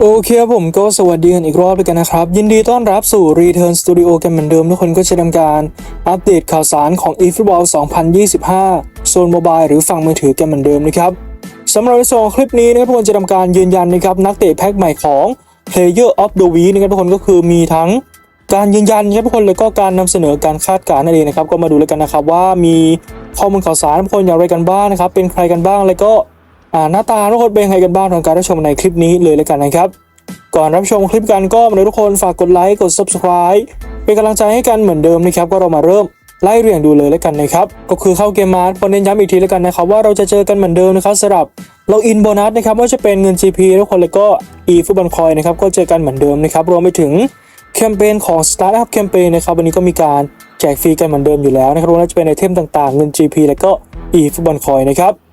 โอเคครับผมก็สวัสดีกันอีกรอบเลยกันนะครับ ยินดีต้อนรับสู่ Return Studio กันเหมือนเดิม ทุกคนก็จะทำการอัปเดตข่าวสารของ eFootball 2025 โซนโมบายหรือฝั่งมือถือกันเหมือนเดิมนะครับสำหรับในส่วนของคลิปนี้นะครับทุกคนจะทำการยืนยันนะครับนักเตะแพ็คใหม่ของ Player of the Week นะครับทุกคนก็คือมีทั้งการยืนยันนะครับทุกคนแล้วก็การนำเสนอการคาดการณ์นั่นเองนะครับก็มาดูแล้วกันนะครับว่ามีข้อมูลข่าวสารทุกคนอย่างไรกันบ้างนะครับเป็นใครกันบ้างแล้วก็ หน้าตาทุกคนเป็นไงกันบ้างทางการรับชมในคลิปนี้เลยแล้วกันนะครับ ก่อนรับชมคลิปกันก็มาเลยทุกคนฝากกดไลค์กด subscribe เป็นกำลังใจให้กันเหมือนเดิมนะครับก็เรามาเริ่มไล่เรียงดูเลยแล้วกันนะครับ ก็คือเข้าเกมมาร์ทพอเน้นย้ำอีกทีแล้วกันนะครับว่าเราจะเจอกันเหมือนเดิมนะครับสำหรับเราอินโบนัสนะครับว่าจะเป็นเงิน GP ทุกคนแล้วก็ e ฟุตบอลคอยนะครับก็เจอกันเหมือนเดิมนะครับรวมไปถึงแคมเปญของ Startup Campaign นะครับวันนี้ก็มีการแจกฟรีกันเหมือนเดิมอยู่แล้วนะครับรวมแล้วจะเป็นไอเทมต่างๆ เงิน GP แล้วก็ e ฟุตบอลคอยนะครับ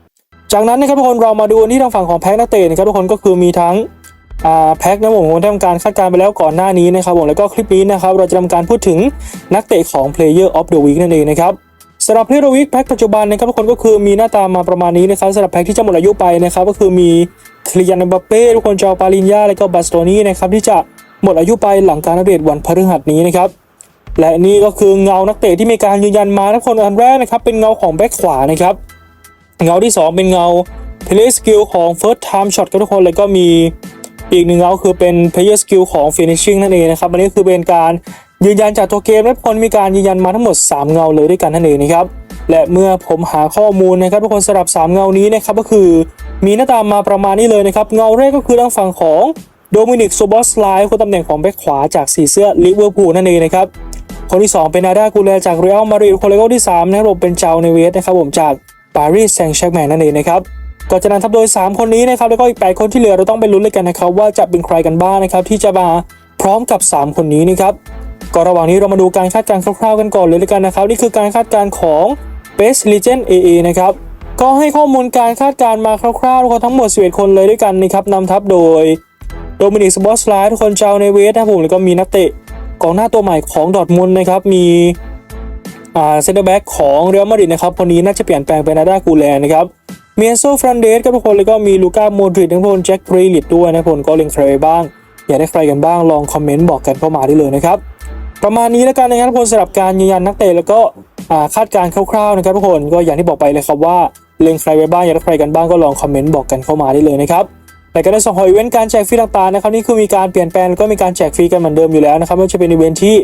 จากนั้นนะครับทุกคนเรามาดูที่ทางฝั่งของแพ็กนักเตะนะครับทุกคนก็คือมีทั้งแพ็กนะผมผมทำการคาดการณ์ไปแล้วก่อนหน้านี้นะครับผมแล้วก็คลิปนี้นะครับเราจะทำการพูดถึงนักเตะของ Player of the Week นั่นเองนะครับสำหรับ Player of the Week แพ็กปัจจุบันนะครับทุกคนก็คือมีหน้าตามาประมาณนี้นะครับสำหรับแพ็กที่จะหมดอายุไปนะครับก็คือมีคลิยันเบเป้ทุกคนจอปาลินยาและก็บัสโตนี่นะครับที่จะหมดอายุไปหลังการอัปเดตวันพฤหัสนี้นะครับและนี่ก็คือเงานักเตะที่มีการยืนยันมาทุกคนอันแรกนะครับเป็นเงาของแบ็คขวานะครับ เงาที่ 2 เป็นเงา play skill ของ first time shot ครับทุกคนแล้วก็มีอีกหนึ่งเงาคือเป็น player skill ของ finishing นั่นเองนะครับอันนี้คือเป็นการยืนยันจากตัวเกมและทุกคนมีการยืนยันมาทั้งหมด 3 เงาเลยด้วยกันนั่นเองนะครับและเมื่อผมหาข้อมูลนะครับทุกคนสำหรับ 3 เงานี้นะครับก็คือมีหน้าตามาประมาณนี้เลยนะครับเงาแรกก็คือทางฝั่งของโดมินิกโซบอสไลน์คนตำแหน่งของแบ็คขวาจากสีเสื้อลิเวอร์พูลนั่นเองนะครับคนที่ 2 เป็นนาดากูเลจากเรอัลมาดริดคนเลโก้ที่3นะครับผมเป็นเจ้าในเวสนะครับผมจาก ปารีสแซงต์แชร์กแมงนั่นเองนะครับก็จะนำทัพโดย 3 คนนี้นะครับแล้วก็อีก 8 คนที่เหลือเราต้องไปลุ้นเลยกันนะครับว่าจะเป็นใครกันบ้างนะครับที่จะมาพร้อมกับ 3 คนนี้นะครับก็ระหว่างนี้เรามาดูการคาดการณ์คร่าวๆกันก่อนเลยเลยกันนะครับนี่คือการคาดการณ์ของ Best Legend AA นะครับก็ให้ข้อมูลการคาดการณ์มาคร่าวๆทุกคนทั้งหมด11คนเลยด้วยกันนะครับนำทัพโดยโดมินิกสบอสไลท์ทุกคนชาวในเวสนะผมแล้วก็มีนักเตะกองหน้าตัวใหม่ของดอทมุนนะครับมี อ่าเซนเตอร์แบ็กของเรอัลมาดริดนะครับคนนี้น่าจะเปลี่ยนแปลงเป็นนาดากูแลนะครับเมีเอนโซฟรันเดสครับทุกคนแล้วก็มีลูก้าโมดริดทั้งคนแจ็คกรีลิตด้วยนะคนก็เล็งใครไปบ้าง อยากได้ใครกันบ้างลองคอมเมนต์บอกกันเข้ามาได้เลยนะครับประมาณนี้แล้วกันนะครับทุกคนสำหรับการยืนยันนักเตะแล้วก็คาดการณ์คร่าวๆนะครับทุกคนก็อย่างที่บอกไปเลยครับว่าเล็งใครไปบ้างอยากได้ใครกันบ้างก็ลองคอมเมนต์บอกกันเข้ามาได้เลยนะครับแต่ก็ในส่วนของอีเวนต์การแจกฟรีต่างๆนะครับนี่คือมีการเปลี่ยนแปลงแล้วก็มีการแจกฟรีกันเหมือนเดิมอยู่แล้วนะครับไม่ว่าจะเป็นอีเวนต์ที่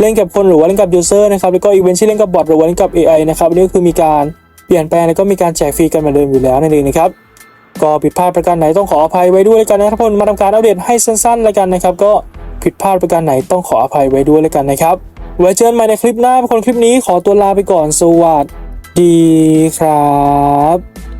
เล่นกับคนหรือว่าเล่นกับยูเซอร์นะครับแล้วก็อีเวนต์ที่เล่นกับบอทหรือว่าเล่นกับ AI นะครับนี่ก็คือมีการเปลี่ยนแปลงแล้วก็มีการแจกฟรีกันเหมือนเดิมอยู่แล้วนั่นเองนะครับก็ผิดพลาดประการไหนต้องขออภัยไว้ด้วยแล้วกันนะครับทุกคนมาทำการอัปเดตให้สั้นๆแล้วกันนะครับ ก็ผิดพลาดประการไหนต้องขออภัยไว้ด้วยแล้วกันนะครับไว้เจอกันใหม่ในคลิปหน้าคนคลิปนี้ขอตัวลาไปก่อนสวัสดีครับ